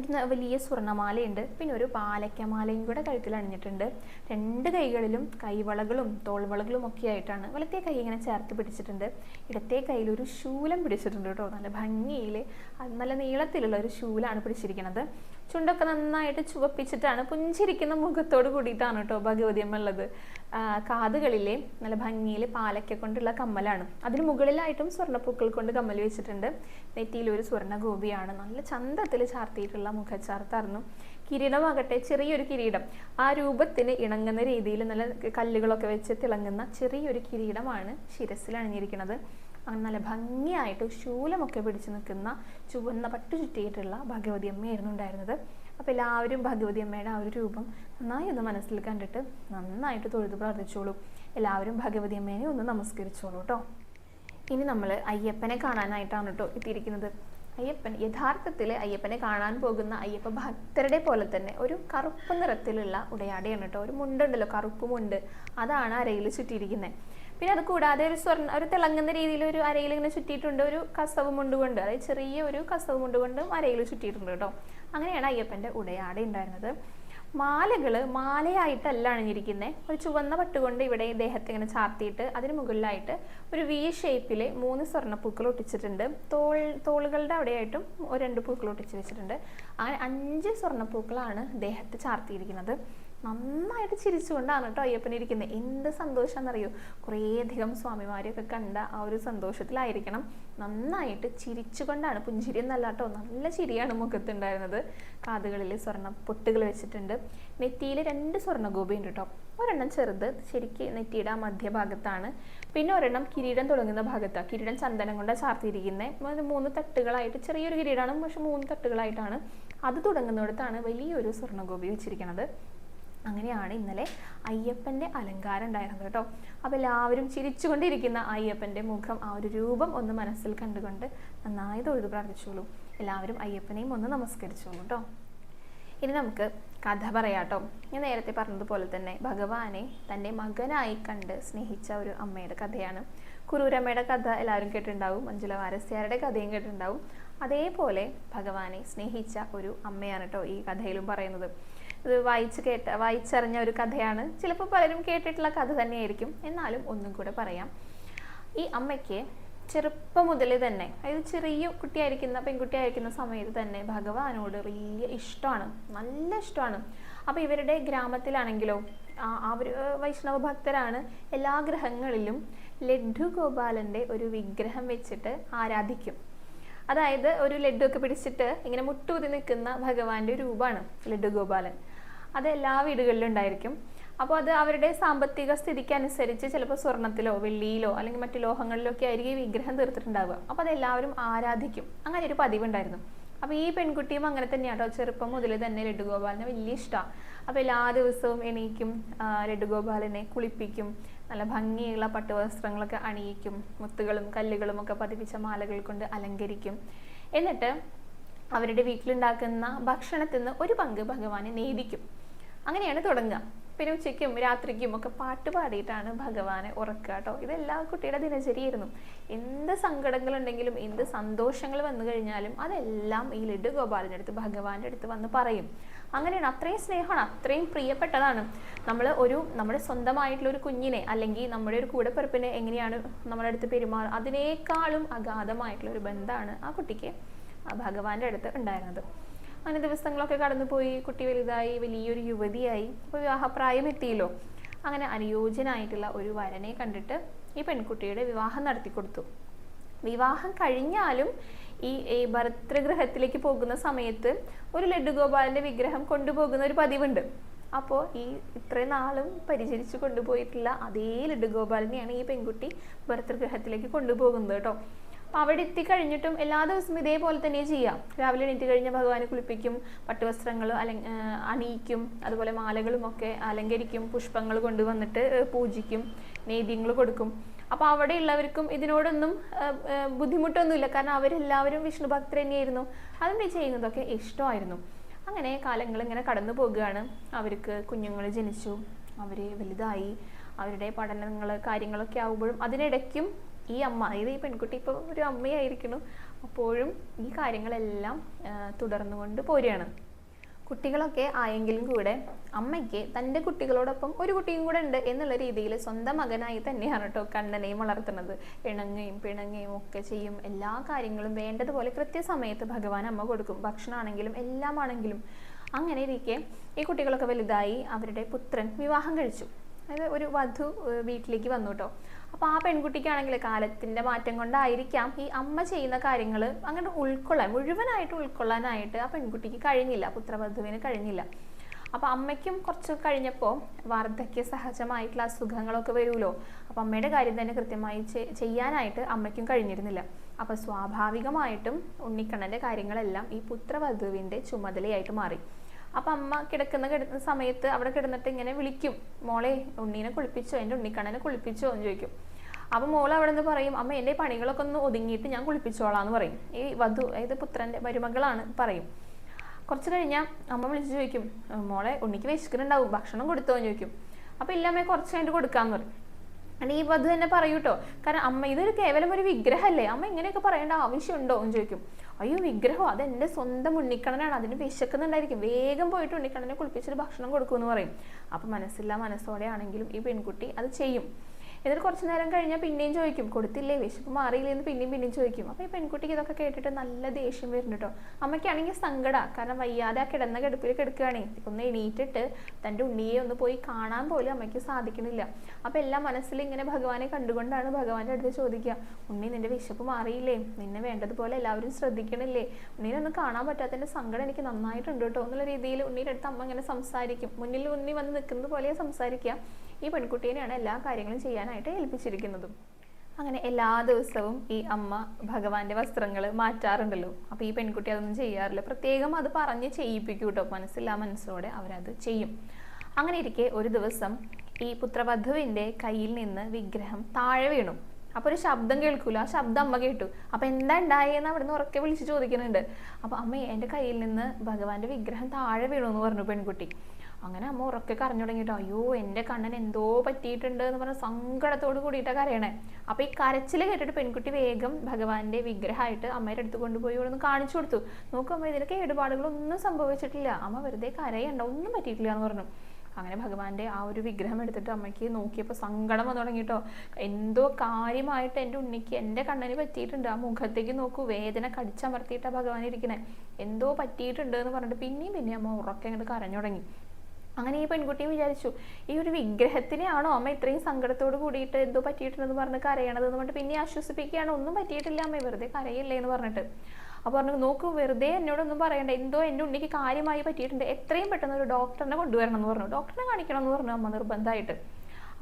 ഒരു വലിയ സ്വർണമാലയുണ്ട് പിന്നെ ഒരു പാലക്കമാലയും കൂടെ കഴുത്തിൽ അണിഞ്ഞിട്ടുണ്ട്. രണ്ട് കൈകളിലും കൈവളകളും തോൾവളകളും ഒക്കെ ആയിട്ടാണ് വലത്തെ കൈ ഇങ്ങനെ ചേർത്ത് പിടിച്ചിട്ടുണ്ട്. ഇടത്തെ കയ്യിൽ ഒരു ശൂലം പിടിച്ചിട്ടുണ്ട് കേട്ടോ. നല്ല ഭംഗിയിൽ നല്ല നീളത്തിലുള്ള ഒരു ശൂലാണ് പിടിച്ചിരിക്കുന്നത്. ചുണ്ടൊക്കെ നന്നായിട്ട് ചുവപ്പിച്ചിട്ടാണ് പുഞ്ചിരിക്കുന്ന മുഖത്തോട് കൂടിയിട്ടാണ് കേട്ടോ ഭഗവതി അമ്മ ഉള്ളത്. കാതുകളിലെ നല്ല ഭംഗിയിൽ പാലക്ക കൊണ്ടുള്ള കമ്മലാണ്. അതിന് മുകളിലായിട്ടും സ്വർണപ്പൂക്കൾ കൊണ്ട് കമ്മൽ വെച്ചിട്ടുണ്ട്. നെറ്റിയിൽ ഒരു സ്വർണ ഗോപിയാണ് നല്ല ചന്തത്തിൽ ചാർത്തിയിട്ടുള്ള മുഖച്ചാർത്തായിരുന്നു. കിരീടമാകട്ടെ ചെറിയൊരു കിരീടം. ആ രൂപത്തിന് ഇണങ്ങുന്ന രീതിയിൽ നല്ല കല്ലുകളൊക്കെ വെച്ച് തിളങ്ങുന്ന ചെറിയൊരു കിരീടമാണ് ശിരസിൽ അണിഞ്ഞിരിക്കുന്നത്. നല്ല ഭംഗിയായിട്ട് ശൂലമൊക്കെ പിടിച്ചു നിൽക്കുന്ന ചുവന്ന പട്ടു ചുറ്റിയിട്ടുള്ള ഭഗവതി അമ്മയായിരുന്നു ഉണ്ടായിരുന്നത്. അപ്പോൾ എല്ലാവരും ഭഗവതി അമ്മയുടെ ആ ഒരു രൂപം നന്നായി ഒന്ന് മനസ്സിൽ കണ്ടിട്ട് നന്നായിട്ട് തൊഴുത് പ്രാർത്ഥിച്ചോളൂ. എല്ലാവരും ഭഗവതി അമ്മേനെ ഒന്ന് നമസ്കരിച്ചോളൂ കേട്ടോ. ഇനി നമ്മൾ അയ്യപ്പനെ കാണാനായിട്ടാണ് കേട്ടോ എത്തിയിരിക്കുന്നത്. അയ്യപ്പൻ യഥാർത്ഥത്തിൽ അയ്യപ്പനെ കാണാൻ പോകുന്ന അയ്യപ്പ ഭക്തരുടെ പോലെ തന്നെ ഒരു കറുപ്പ് നിറത്തിലുള്ള ഉടയാടയാണ് കേട്ടോ. ഒരു മുണ്ടുണ്ടല്ലോ കറുപ്പ് മുണ്ട്. അതാണ് അരയിൽ ചുറ്റിയിരിക്കുന്നത് പിന്നെ അത് കൂടാതെ ഒരു സ്വർണ ഒരു തിളങ്ങുന്ന രീതിയിൽ ഒരു അരയിൽ ഇങ്ങനെ ചുറ്റിയിട്ടുണ്ട്. ഒരു കസവ് മുണ്ടുകൊണ്ട് അതായത് ചെറിയ ഒരു കസവ് മുണ്ടുകൊണ്ടും അരയിൽ ചുറ്റിയിട്ടുണ്ട് കേട്ടോ. അങ്ങനെയാണ് അയ്യപ്പന്റെ ഉടയാട ഉണ്ടായിരുന്നത്. മാലകൾ മാലയായിട്ടല്ല അണിഞ്ഞിരിക്കുന്നത് ഒരു ചുവന്ന പട്ടുകൊണ്ട് ഇവിടെ ദേഹത്ത് ഇങ്ങനെ ചാർത്തിയിട്ട് അതിന് മുകളിലായിട്ട് ഒരു വി ഷേപ്പിൽ മൂന്ന് സ്വർണപ്പൂക്കൾ ഒട്ടിച്ചിട്ടുണ്ട്. തോൾ തോളുകളുടെ അവിടെയായിട്ടും രണ്ട് പൂക്കൾ ഒട്ടിച്ച് വെച്ചിട്ടുണ്ട്. അങ്ങനെ അഞ്ച് സ്വർണപ്പൂക്കളാണ് ദേഹത്ത് ചാർത്തിയിരിക്കുന്നത്. നന്നായിട്ട് ചിരിച്ചുകൊണ്ടാണ് കേട്ടോ അയ്യപ്പൻ ഇരിക്കുന്നത് എന്ത് സന്തോഷമാണെന്നറിയോ കുറേയധികം സ്വാമിമാരെയൊക്കെ കണ്ട ആ ഒരു സന്തോഷത്തിലായിരിക്കണം. നന്നായിട്ട് ചിരിച്ചുകൊണ്ടാണ്. പുഞ്ചിരി എന്നല്ല കേട്ടോ നല്ല ചിരിയാണ് മുഖത്തുണ്ടായിരുന്നത്. കാതുകളിൽ സ്വർണ പൊട്ടുകൾ വെച്ചിട്ടുണ്ട്. നെറ്റിയിൽ രണ്ട് സ്വർണ ഗോപിയുണ്ട് കേട്ടോ. ഒരെണ്ണം ചെറുത് ശരിക്ക് നെറ്റിയുടെ ആ മധ്യഭാഗത്താണ്. പിന്നെ ഒരെണ്ണം കിരീടം തുടങ്ങുന്ന ഭാഗത്താണ് കിരീടം ചന്ദനം കൊണ്ട് ചാർത്തിയിരിക്കുന്നത് മൂന്ന് തട്ടുകളായിട്ട് ചെറിയൊരു കിരീടമാണ് പക്ഷെ മൂന്ന് തട്ടുകളായിട്ടാണ്. അത് തുടങ്ങുന്നിടത്താണ് വലിയൊരു സ്വർണഗോപി വെച്ചിരിക്കുന്നത് അങ്ങനെയാണ് ഇന്നലെ അയ്യപ്പന്റെ അലങ്കാരം ഉണ്ടായിരുന്നത് കേട്ടോ. അപ്പോൾ എല്ലാവരും ചിരിച്ചുകൊണ്ടിരിക്കുന്ന അയ്യപ്പന്റെ മുഖം ആ ഒരു രൂപം ഒന്ന് മനസ്സിൽ കണ്ടുകൊണ്ട് നന്നായി തൊഴുതു പ്രാർത്ഥിച്ചോളൂ. എല്ലാവരും അയ്യപ്പനെയും ഒന്ന് നമസ്കരിച്ചോളൂ കേട്ടോ ഇനി നമുക്ക് കഥ പറയാട്ടോ ഞാൻ നേരത്തെ പറഞ്ഞതുപോലെ തന്നെ ഭഗവാനെ തന്റെ മകനായി കണ്ട് സ്നേഹിച്ച ഒരു അമ്മയുടെ കഥയാണ്. കുറൂരമ്മയുടെ കഥ എല്ലാവരും കേട്ടിട്ടുണ്ടാവും. മഞ്ജുല വാരസ്യാരുടെ കഥയും കേട്ടിട്ടുണ്ടാവും. അതേപോലെ ഭഗവാനെ സ്നേഹിച്ച ഒരു അമ്മയാണ് കേട്ടോ ഈ കഥയിലും പറയുന്നത്. ഇത് വായിച്ച് കേട്ട വായിച്ചറിഞ്ഞ ഒരു കഥയാണ്. ചിലപ്പോൾ പലരും കേട്ടിട്ടുള്ള കഥ തന്നെയായിരിക്കും. എന്നാലും ഒന്നും കൂടെ പറയാം. ഈ അമ്മയ്ക്ക് ചെറുപ്പം മുതലേ തന്നെ അതായത് ചെറിയ കുട്ടിയായിരിക്കുന്ന പെൺകുട്ടിയായിരിക്കുന്ന സമയത്ത് തന്നെ ഭഗവാനോട് വലിയ ഇഷ്ടമാണ്. നല്ല ഇഷ്ടമാണ്. അപ്പോൾ ഇവരുടെ ഗ്രാമത്തിലാണെങ്കിലോ അവർ വൈഷ്ണവ ഭക്തരാണ് എല്ലാ ഗ്രഹങ്ങളിലും ലഡ്ഡു ഗോപാലന്റെ ഒരു വിഗ്രഹം വെച്ചിട്ട് ആരാധിക്കും. അതായത് ഒരു ലഡ്ഡു ഒക്കെ പിടിച്ചിട്ട് ഇങ്ങനെ മുട്ടുകുതി നിൽക്കുന്ന ഭഗവാന്റെ രൂപമാണ് ലഡ്ഡു ഗോപാലൻ. അത് എല്ലാ വീടുകളിലും ഉണ്ടായിരിക്കും. അപ്പോൾ അത് അവരുടെ സാമ്പത്തിക സ്ഥിതിക്ക് അനുസരിച്ച് ചിലപ്പോൾ സ്വർണത്തിലോ വെള്ളിയിലോ അല്ലെങ്കിൽ മറ്റു ലോഹങ്ങളിലോ ഒക്കെ ആയിരിക്കും വിഗ്രഹം തീർത്തിട്ടുണ്ടാവുക. അപ്പോൾ അതെല്ലാവരും ആരാധിക്കും. അങ്ങനെ ഒരു പതിവുണ്ടായിരുന്നു. അപ്പോൾ ഈ പെൺകുട്ടിയും അങ്ങനെ തന്നെയാട്ടോ. ചെറുപ്പം മുതൽ തന്നെ ലഡുഗോപാലിനെ വലിയ ഇഷ്ടമാണ്. അപ്പോൾ എല്ലാ ദിവസവും എണീക്കും ലഡുഗോപാലിനെ കുളിപ്പിക്കും നല്ല ഭംഗിയുള്ള പട്ടുവസ്ത്രങ്ങളൊക്കെ അണിയിക്കും മുത്തുകളും കല്ലുകളും ഒക്കെ പതിപ്പിച്ച മാലകൾ കൊണ്ട് അലങ്കരിക്കും. എന്നിട്ട് അവരുടെ വീട്ടിലുണ്ടാക്കുന്ന ഭക്ഷണത്തിൽ നിന്ന് ഒരു പങ്ക് ഭഗവാനെ നേദിക്കും. അങ്ങനെയാണ് തുടങ്ങുക. പിന്നെ ഉച്ചയ്ക്കും രാത്രിക്കും ഒക്കെ പാട്ട് പാടിയിട്ടാണ് ഭഗവാനെ ഉറക്കുക കേട്ടോ. ഇതെല്ലാ കുട്ടിയുടെ ദിനചര്യയായിരുന്നു. എന്ത് സങ്കടങ്ങളുണ്ടെങ്കിലും എന്ത് സന്തോഷങ്ങൾ വന്നു കഴിഞ്ഞാലും അതെല്ലാം ഈ ലഡു ഗോപാലിന്റെ അടുത്ത് ഭഗവാന്റെ അടുത്ത് വന്ന് പറയും. അങ്ങനെയാണ്. അത്രയും സ്നേഹമാണ്. അത്രയും പ്രിയപ്പെട്ടതാണ്. നമ്മൾ ഒരു നമ്മുടെ സ്വന്തമായിട്ടുള്ള ഒരു കുഞ്ഞിനെ അല്ലെങ്കിൽ നമ്മുടെ ഒരു കൂടെപ്പിറപ്പിനെ എങ്ങനെയാണ് നമ്മുടെ അടുത്ത് പെരുമാറുക അതിനേക്കാളും അഗാധമായിട്ടുള്ള ഒരു ബന്ധമാണ് ആ കുട്ടിക്ക് ഭഗവാന്റെ അടുത്ത് ഉണ്ടായിരുന്നത്. അങ്ങനെ ദിവസങ്ങളൊക്കെ കടന്നുപോയി കുട്ടി വലുതായി വലിയൊരു യുവതിയായി അപ്പോൾ വിവാഹപ്രായം എത്തിയല്ലോ. അങ്ങനെ അനുയോജ്യനായിട്ടുള്ള ഒരു വരനെ കണ്ടിട്ട് ഈ പെൺകുട്ടിയുടെ വിവാഹം നടത്തി കൊടുത്തു. വിവാഹം കഴിഞ്ഞാലും ഈ ഭർതൃഗൃഹത്തിലേക്ക് പോകുന്ന സമയത്ത് ഒരു ലഡുഗോപാലിന്റെ വിഗ്രഹം കൊണ്ടുപോകുന്ന ഒരു പതിവുണ്ട്. അപ്പോൾ ഈ ഇത്രയും നാളും പരിചരിച്ചു കൊണ്ടുപോയിട്ടുള്ള അതേ ലഡുഗോപാലിനെയാണ് ഈ പെൺകുട്ടി ഭർത്തൃഗ്രഹത്തിലേക്ക് കൊണ്ടുപോകുന്നത് കേട്ടോ. അപ്പോൾ അവിടെ എത്തിക്കഴിഞ്ഞിട്ടും എല്ലാ ദിവസവും ഇതേപോലെ തന്നെ ചെയ്യാം. രാവിലെ എണീറ്റ് കഴിഞ്ഞാൽ ഭഗവാനെ കുളിപ്പിക്കും പട്ടുവസ്ത്രങ്ങൾ അല അണിയിക്കും അതുപോലെ മാലകളും ഒക്കെ അലങ്കരിക്കും പുഷ്പങ്ങൾ കൊണ്ടുവന്നിട്ട് പൂജിക്കും നേദ്യങ്ങൾ കൊടുക്കും. അപ്പോൾ അവിടെയുള്ളവർക്കും ഇതിനോടൊന്നും ബുദ്ധിമുട്ടൊന്നുമില്ല. കാരണം അവരെല്ലാവരും വിഷ്ണു ഭക്തർ തന്നെയായിരുന്നു. അതുകൊണ്ട് ചെയ്യുന്നതൊക്കെ ഇഷ്ടമായിരുന്നു. അങ്ങനെ കാലങ്ങൾ ഇങ്ങനെ കടന്നു പോകുകയാണ്. അവർക്ക് കുഞ്ഞുങ്ങൾ ജനിച്ചു. അവർ വലുതായി. അവരുടെ പഠനങ്ങൾ കാര്യങ്ങളൊക്കെ ആവുമ്പോഴും അതിനിടയ്ക്കും ഈ അമ്മ അതായത് ഈ പെൺകുട്ടി ഇപ്പോൾ ഒരു അമ്മയായിരിക്കുന്നു. അപ്പോഴും ഈ കാര്യങ്ങളെല്ലാം തുടർന്നു കൊണ്ട് പോരുകയാണ്. കുട്ടികളൊക്കെ ആയെങ്കിലും കൂടെ അമ്മയ്ക്ക് തന്റെ കുട്ടികളോടൊപ്പം ഒരു കുട്ടിയും കൂടെ ഉണ്ട് എന്നുള്ള രീതിയിൽ സ്വന്തം മകനായി തന്നെയാണ് കേട്ടോ കണ്ണനെയും വളർത്തുന്നത്. ഇണങ്ങുകയും പിണങ്ങുകയും ഒക്കെ ചെയ്യും. എല്ലാ കാര്യങ്ങളും വേണ്ടതുപോലെ കൃത്യസമയത്ത് ഭഗവാൻ അമ്മ കൊടുക്കും. ഭക്ഷണമാണെങ്കിലും എല്ലാം ആണെങ്കിലും അങ്ങനെ ഇരിക്കെ ഈ കുട്ടികളൊക്കെ വലുതായി അവരുടെ പുത്രൻ വിവാഹം കഴിച്ചു. അതായത് ഒരു വധു വീട്ടിലേക്ക് വന്നു കേട്ടോ. അപ്പോൾ ആ പെൺകുട്ടിക്കാണെങ്കിൽ കാലത്തിന്റെ മാറ്റം കൊണ്ടായിരിക്കാം ഈ അമ്മ ചെയ്യുന്ന കാര്യങ്ങൾ അങ്ങനെ ഉൾക്കൊള്ളാൻ മുഴുവനായിട്ട് ഉൾക്കൊള്ളാനായിട്ട് ആ പെൺകുട്ടിക്ക് കഴിഞ്ഞില്ല പുത്രവധുവിന് കഴിഞ്ഞില്ല. അപ്പോൾ അമ്മയ്ക്കും കുറച്ച് കഴിഞ്ഞപ്പോൾ വാർദ്ധക്യ സഹജമായിട്ടുള്ള അസുഖങ്ങളൊക്കെ വരുമല്ലോ. അപ്പോൾ അമ്മയുടെ കാര്യം തന്നെ കൃത്യമായി ചെയ്യാനായിട്ട് അമ്മയ്ക്കും കഴിഞ്ഞിരുന്നില്ല. അപ്പോൾ സ്വാഭാവികമായിട്ടും ഉണ്ണിക്കണ്ണന്റെ കാര്യങ്ങളെല്ലാം ഈ പുത്രവധുവിന്റെ ചുമതലയായിട്ട് മാറി. അപ്പം അമ്മ കിടക്കുന്ന കിടന്ന സമയത്ത് അവിടെ കിടന്നിട്ട് ഇങ്ങനെ വിളിക്കും. മോളെ ഉണ്ണീനെ കുളിപ്പിച്ചോ? എന്റെ ഉണ്ണിക്കണ്ണനെ കുളിപ്പിച്ചോ എന്ന് ചോദിക്കും. അപ്പം മോൾ അവിടെ നിന്ന് പറയും അമ്മ എന്റെ പണികളൊക്കെ ഒന്ന് ഒതുങ്ങിയിട്ട് ഞാൻ കുളിപ്പിച്ചോളാം എന്ന് പറയും. ഈ വധു അതായത് പുത്രന്റെ മരുമകളാണ് പറയും. കുറച്ച് കഴിഞ്ഞാൽ അമ്മ വിളിച്ചു ചോദിക്കും മോളെ ഉണ്ണിക്ക് വിശക്കുന്നുണ്ടാവും. ഭക്ഷണം കൊടുത്തോ? എന്ന് ചോദിക്കും. അപ്പം ഇല്ല അമ്മയെ കുറച്ച് കഴിഞ്ഞിട്ട് കൊടുക്കാമെന്ന് പറയും. അല്ലെങ്കിൽ ഈ വധു തന്നെ പറയൂട്ടോ. കാരണം അമ്മ ഇതൊരു കേവലം ഒരു വിഗ്രഹമല്ലേ അമ്മ ഇങ്ങനെയൊക്കെ പറയേണ്ട ആവശ്യമുണ്ടോ എന്ന് ചോദിക്കും. അയ്യോ വിഗ്രഹം. അത് എന്റെ സ്വന്തം ഉണ്ണിക്കണ്ണനാണ്. അതിന് വിശക്കുന്നുണ്ടായിരിക്കും. വേഗം പോയിട്ട് ഉണ്ണിക്കണ്ണനെ കുളിപ്പിച്ചിട്ട് ഭക്ഷണം കൊടുക്കുമെന്ന് പറയും. അപ്പം മനസ്സില്ല മനസ്സോടെ ആണെങ്കിലും ഈ പെൺകുട്ടി അത് ചെയ്യും. എന്നിട്ട് കുറച്ച് നേരം കഴിഞ്ഞാൽ പിന്നെയും ചോദിക്കും. കൊടുത്തില്ലേ? വിശപ്പ് മാറിയില്ലേ എന്ന് പിന്നെയും പിന്നെയും ചോദിക്കും. അപ്പോൾ ഈ പെൺകുട്ടിക്ക് ഇതൊക്കെ കേട്ടിട്ട് നല്ല ദേഷ്യം വരുന്നു കേട്ടോ അമ്മയ്ക്കാണെങ്കിൽ സങ്കട. കാരണം വയ്യാതെ ആ കിടന്ന കിടപ്പിൽ കിടക്കുകയാണേ ഒന്ന് എണീറ്റിട്ട് തന്റെ ഉണ്ണിയെ ഒന്ന് പോയി കാണാൻ പോലും അമ്മയ്ക്ക് സാധിക്കണില്ല. അപ്പോൾ എല്ലാം മനസ്സിൽ ഇങ്ങനെ ഭഗവാനെ കണ്ടുകൊണ്ടാണ് ഭഗവാന്റെ അടുത്ത് ചോദിക്കുക. ഉണ്ണി നിന്റെ വിശപ്പ് മാറിയില്ലേ? നിന്നെ വേണ്ടതുപോലെ എല്ലാവരും ശ്രദ്ധിക്കണില്ലേ? ഉണ്ണീനെ ഒന്ന് കാണാൻ പറ്റാത്തതിന്റെ സങ്കടം എനിക്ക് നന്നായിട്ടുണ്ട് കേട്ടോ എന്നുള്ള രീതിയിൽ ഉണ്ണിയുടെ അടുത്ത് അമ്മ ഇങ്ങനെ സംസാരിക്കും. മുന്നിൽ ഉണ്ണി വന്ന് നിൽക്കുന്നത് പോലെ സംസാരിക്കുക. ഈ പെൺകുട്ടീനെയാണ് എല്ലാ കാര്യങ്ങളും ചെയ്യാനായിട്ട് ഏൽപ്പിച്ചിരിക്കുന്നതും. അങ്ങനെ എല്ലാ ദിവസവും ഈ അമ്മ ഭഗവാന്റെ വസ്ത്രങ്ങൾ മാറ്റാറുണ്ടല്ലോ. അപ്പോൾ ഈ പെൺകുട്ടി അതൊന്നും ചെയ്യാറില്ല. പ്രത്യേകം അത് പറഞ്ഞ് ചെയ്യിപ്പിക്കും കേട്ടോ. മനസ്സില്ലാ മനസ്സോടെ അവരത് ചെയ്യും. അങ്ങനെ ഇരിക്കെ ഒരു ദിവസം ഈ പുത്രവധുവിന്റെ കയ്യിൽ നിന്ന് വിഗ്രഹം താഴെ വീണു. അപ്പോൾ ഒരു ശബ്ദം കേൾക്കൂല. ആ ശബ്ദം അമ്മ കേട്ടു. അപ്പോൾ എന്താ ഉണ്ടായെന്ന് അവിടുന്ന് ഉറക്കെ വിളിച്ച് ചോദിക്കുന്നുണ്ട്. അപ്പോൾ അമ്മ എന്റെ കയ്യിൽ നിന്ന് ഭഗവാന്റെ വിഗ്രഹം താഴെ വീണു എന്ന് പറഞ്ഞു പെൺകുട്ടി. അങ്ങനെ അമ്മ ഉറക്കെ കരഞ്ഞു തുടങ്ങിട്ടോ. അയ്യോ എന്റെ കണ്ണൻ എന്തോ പറ്റിയിട്ടുണ്ട് എന്ന് പറഞ്ഞ സങ്കടത്തോട് കൂടിയിട്ടാണ് കരയണേ. അപ്പോൾ ഈ കരച്ചിൽ കേട്ടിട്ട് പെൺകുട്ടി വേഗം ഭഗവാന്റെ വിഗ്രഹമായിട്ട് അമ്മയുടെ അടുത്ത് കൊണ്ടുപോയി ഇവിടെ ഒന്ന് കാണിച്ചു കൊടുത്തു. നോക്കുമ്പോൾ ഇതിന് കേടുപാടുകളൊന്നും സംഭവിച്ചിട്ടില്ല. അമ്മ വെറുതെ കരയണ്ട ഒന്നും പറ്റിയിട്ടില്ല എന്ന് പറഞ്ഞു. അങ്ങനെ ഭഗവാന്റെ ആ ഒരു വിഗ്രഹം എടുത്തിട്ട് അമ്മയ്ക്ക് നോക്കിയപ്പോൾ സങ്കടം വന്നു തുടങ്ങിട്ടോ. എന്തോ കാര്യമായിട്ട് എന്റെ ഉണ്ണിക്ക് എന്റെ കണ്ണന് പറ്റിയിട്ടുണ്ട്. ആ മുഖത്തേക്ക് നോക്കൂ വേദന കടിച്ചമർത്തിയിട്ടാണ് ഭഗവാൻ ഇരിക്കണേ. എന്തോ പറ്റിയിട്ടുണ്ട് എന്ന് പറഞ്ഞിട്ട് പിന്നെയും പിന്നെയും അമ്മ ഉറക്കെ അങ്ങോട്ട് കരഞ്ഞു തുടങ്ങി. അങ്ങനെ ഈ പെൺകുട്ടി വിചാരിച്ചു ഈ ഒരു വിഗ്രഹത്തിനെയാണോ അമ്മ ഇത്രയും സങ്കടത്തോട് കൂടിയിട്ട് എന്തോ പറ്റിയിട്ടുണ്ടെന്ന് പറഞ്ഞ് കരയണത് എന്ന് പറഞ്ഞിട്ട് പിന്നെ ആശ്വസിപ്പിക്കുകയാണ്? ഒന്നും പറ്റിയിട്ടില്ല അമ്മ വെറുതെ കരയില്ലേ എന്ന് പറഞ്ഞിട്ട്. അപ്പോൾ പറഞ്ഞു നോക്ക് വെറുതെ എന്നോടൊന്നും പറയണ്ട. എന്തോ എന്റെ ഉണ്ണിക്ക് കാര്യമായി പറ്റിയിട്ടുണ്ട്. എത്രയും പെട്ടെന്ന് ഒരു ഡോക്ടറിനെ കൊണ്ടുവരണം എന്ന് പറഞ്ഞു. ഡോക്ടറിനെ കാണിക്കണം എന്ന് പറഞ്ഞു അമ്മ നിർബന്ധമായിട്ട്.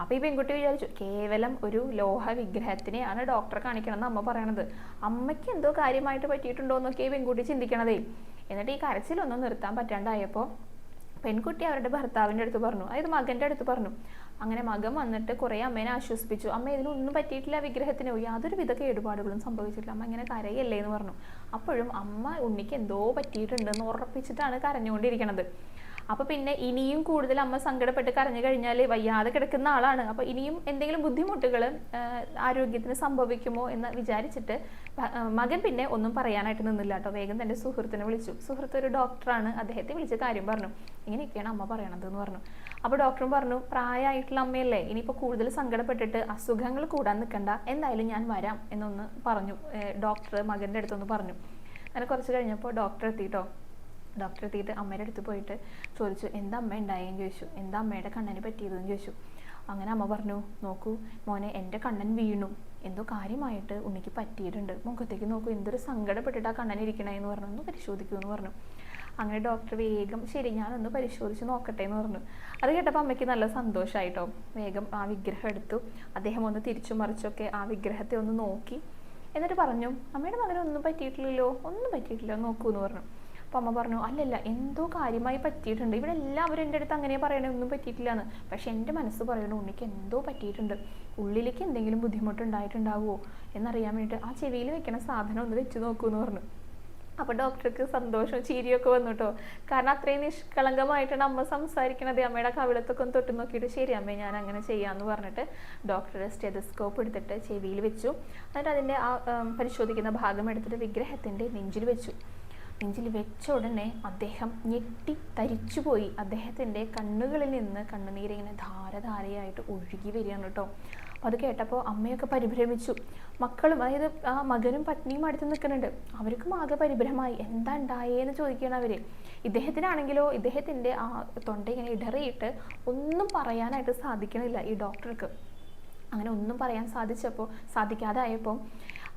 അപ്പോൾ ഈ പെൺകുട്ടി വിചാരിച്ചു കേവലം ഒരു ലോഹ വിഗ്രഹത്തിനെയാണ് ഡോക്ടറെ കാണിക്കണം എന്ന് അമ്മ പറയണത്. അമ്മയ്ക്ക് എന്തോ കാര്യമായിട്ട് പറ്റിയിട്ടുണ്ടോ എന്നൊക്കെ ഈ പെൺകുട്ടി ചിന്തിക്കണതേ. എന്നിട്ട് ഈ കരച്ചിലൊന്നും നിർത്താൻ പറ്റാണ്ടായപ്പോൾ പെൺകുട്ടി അവരുടെ ഭർത്താവിന്റെ അടുത്ത് പറഞ്ഞു അതായത് മകന്റെ അടുത്ത് പറഞ്ഞു. അങ്ങനെ മകൻ വന്നിട്ട് കുറേ അമ്മേനെ ആശ്വസിപ്പിച്ചു. അമ്മ ഇതിനൊന്നും പറ്റിയിട്ടില്ല വിഗ്രഹത്തിന്. യാതൊരു വിധ കേടുപാടുകളും സംഭവിച്ചിട്ടില്ല. അമ്മ ഇങ്ങനെ കരയല്ലേ എന്ന് പറഞ്ഞു. അപ്പോഴും അമ്മ ഉണ്ണിക്ക് എന്തോ പറ്റിയിട്ടുണ്ടെന്ന് ഉറപ്പിച്ചിട്ടാണ് കരഞ്ഞുകൊണ്ടിരിക്കണത്. അപ്പോൾ പിന്നെ ഇനിയും കൂടുതൽ അമ്മ സങ്കടപ്പെട്ട് കരഞ്ഞു കഴിഞ്ഞാൽ വയ്യാതെ കിടക്കുന്ന ആളാണ്. അപ്പോൾ ഇനിയും എന്തെങ്കിലും ബുദ്ധിമുട്ടുകൾ ആരോഗ്യത്തിന് സംഭവിക്കുമോ എന്ന് വിചാരിച്ചിട്ട് മകൻ പിന്നെ ഒന്നും പറയാനായിട്ട് നിന്നില്ല കേട്ടോ. വേഗം തന്റെ സുഹൃത്തിനെ വിളിച്ചു. സുഹൃത്ത് ഒരു ഡോക്ടറാണ്. അദ്ദേഹത്തെ വിളിച്ച് കാര്യം പറഞ്ഞു. ഇങ്ങനെയൊക്കെയാണ് അമ്മ പറയണത് എന്ന് പറഞ്ഞു. അപ്പോൾ ഡോക്ടറും പറഞ്ഞു പ്രായമായിട്ടുള്ള അമ്മയല്ലേ? ഇനിയിപ്പോൾ കൂടുതൽ സങ്കടപ്പെട്ടിട്ട് അസുഖങ്ങൾ കൂടാൻ നിൽക്കണ്ട എന്തായാലും ഞാൻ വരാം. എന്നൊന്ന് പറഞ്ഞു. ഡോക്ടർ മകന്റെ അടുത്തൊന്ന് പറഞ്ഞു. അങ്ങനെ കുറച്ച് കഴിഞ്ഞപ്പോൾ ഡോക്ടർ എത്തിയിട്ടോ ഡോക്ടർ എത്തിയിട്ട് അമ്മയുടെ അടുത്ത് പോയിട്ട് ചോദിച്ചു എന്താ അമ്മ ഉണ്ടായെന്ന് ചോദിച്ചു. എന്താ അമ്മയുടെ കണ്ണിന് പറ്റിയതെന്ന് ചോദിച്ചു. അങ്ങനെ അമ്മ പറഞ്ഞു നോക്കൂ മോനെ എന്റെ കണ്ണൻ വീണു. എന്തോ കാര്യമായിട്ട് ഉണ്ണിക്ക് പറ്റിയിട്ടുണ്ട്. മുഖത്തേക്ക് നോക്കൂ എന്തൊരു സങ്കടപ്പെട്ടിട്ട് ആ കണ്ണൻ ഇരിക്കണേന്ന് പറഞ്ഞു. ഒന്ന് പരിശോധിക്കൂ എന്ന് പറഞ്ഞു. അങ്ങനെ ഡോക്ടർ വേഗം ശരി ഞാനൊന്ന് പരിശോധിച്ച് നോക്കട്ടെ എന്ന് പറഞ്ഞു. അത് കേട്ടപ്പോൾ അമ്മയ്ക്ക് നല്ല സന്തോഷമായിട്ടോ വേഗം ആ വിഗ്രഹം എടുത്തു. അദ്ദേഹം ഒന്ന് തിരിച്ചു മറിച്ചൊക്കെ ആ വിഗ്രഹത്തെ ഒന്ന് നോക്കി. എന്നിട്ട് പറഞ്ഞു അമ്മയുടെ മകനൊന്നും പറ്റിയിട്ടില്ലല്ലോ ഒന്നും പറ്റിയിട്ടില്ല നോക്കൂ എന്ന് പറഞ്ഞു. അപ്പോൾ അമ്മ പറഞ്ഞു അല്ലല്ല എന്തോ കാര്യമായി പറ്റിയിട്ടുണ്ട്. ഇവിടെ എല്ലാവരും എന്റെ അടുത്ത് അങ്ങനെ പറയണേ ഒന്നും പറ്റിയിട്ടില്ലാന്ന്. പക്ഷെ എന്റെ മനസ്സ് പറയണു ഉണ്ണിക്ക് എന്തോ പറ്റിയിട്ടുണ്ട്. ഉള്ളിലേക്ക് എന്തെങ്കിലും ബുദ്ധിമുട്ടുണ്ടായിട്ടുണ്ടാവുമോ എന്നറിയാൻ വേണ്ടിയിട്ട് ആ ചെവിയിൽ വെക്കണ സാധനം ഒന്ന് വെച്ച് നോക്കൂ എന്ന് പറഞ്ഞു. അപ്പോൾ ഡോക്ടർക്ക് സന്തോഷം ചിരിയൊക്കെ വന്നു കേട്ടോ കാരണം അത്രയും നിഷ്കളങ്കമായിട്ടാണ് അമ്മ സംസാരിക്കണത്. അമ്മയുടെ കവിളത്തൊക്കെ ഒന്ന് തൊട്ട് നോക്കിയിട്ട് ശരി അമ്മേ ഞാൻ അങ്ങനെ ചെയ്യാമെന്ന് പറഞ്ഞിട്ട് ഡോക്ടർ സ്റ്റെതസ്കോപ്പ് എടുത്തിട്ട് ചെവിയിൽ വെച്ചു. എന്നിട്ട് അതിന്റെ ആ പരിശോധിക്കുന്ന ഭാഗം എടുത്തിട്ട് വിഗ്രഹത്തിന്റെ നെഞ്ചിൽ വെച്ചു. നെഞ്ചിൽ വെച്ച ഉടനെ അദ്ദേഹം ഞെട്ടി തരിച്ചുപോയി അദ്ദേഹത്തിന്റെ കണ്ണുകളിൽ നിന്ന് കണ്ണുനീരിങ്ങനെ ധാരധാരയായിട്ട് ഒഴുകി വരികയാണ് കേട്ടോ. അപ്പോൾ അത് കേട്ടപ്പോൾ അമ്മയൊക്കെ പരിഭ്രമിച്ചു. മക്കളും അതായത് ആ മകനും പത്നിയും അടുത്ത് നിൽക്കുന്നുണ്ട്. അവർക്കും ആകെ പരിഭ്രമമായി. എന്താ ഉണ്ടായേന്ന് ചോദിക്കുകയാണ് അവർ ഇദ്ദേഹത്തിനാണെങ്കിലോ ഇദ്ദേഹത്തിന്റെ ആ തൊണ്ട ഇങ്ങനെ ഇടറിയിട്ട് ഒന്നും പറയാനായിട്ട് സാധിക്കണില്ല ഈ ഡോക്ടർക്ക്. അങ്ങനെ ഒന്നും പറയാൻ സാധിച്ചപ്പോൾ സാധിക്കാതെ ആയപ്പോൾ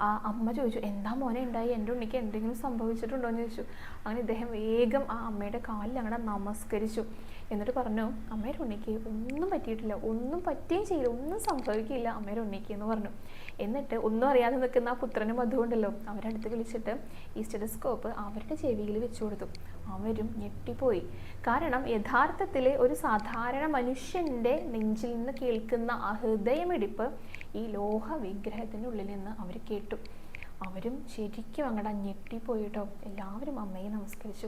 ആ അമ്മ ചോദിച്ചു എന്താ മോനെ ഉണ്ടായി? എന്റെ ഉണ്ണിക്ക് എന്തെങ്കിലും സംഭവിച്ചിട്ടുണ്ടോ എന്ന് ചോദിച്ചു. അങ്ങനെ ഇദ്ദേഹം വേഗം ആ അമ്മയുടെ കാലിൽ അങ്ങനെ നമസ്കരിച്ചു. എന്നിട്ട് പറഞ്ഞു അമ്മയുടെ ഉണ്ണിക്ക് ഒന്നും പറ്റിയിട്ടില്ല ഒന്നും പറ്റുകയും ചെയ്യില്ല ഒന്നും സംഭവിക്കില്ല അമ്മയുടെ ഉണ്ണിക്ക് എന്ന് പറഞ്ഞു. എന്നിട്ട് ഒന്നും അറിയാതെ നിൽക്കുന്ന ആ പുത്രനും അതുകൊണ്ടല്ലോ അവരടുത്ത് വിളിച്ചിട്ട് ഈ സ്റ്റെതസ്കോപ്പ് അവരുടെ ചെവിയിൽ വെച്ചു കൊടുത്തു. അവരും ഞെട്ടിപ്പോയി. കാരണം യഥാർത്ഥത്തിൽ ഒരു സാധാരണ മനുഷ്യന്റെ നെഞ്ചിൽ നിന്ന് കേൾക്കുന്ന ആ ഹൃദയമിടിപ്പ് ഈ ലോഹ വിഗ്രഹത്തിനുള്ളിൽ നിന്ന് അവർ കേട്ടു. അവരും ശരിക്കും അങ്ങോട്ട് ഞെട്ടിപ്പോയിട്ടോ എല്ലാവരും അമ്മയെ നമസ്കരിച്ചു.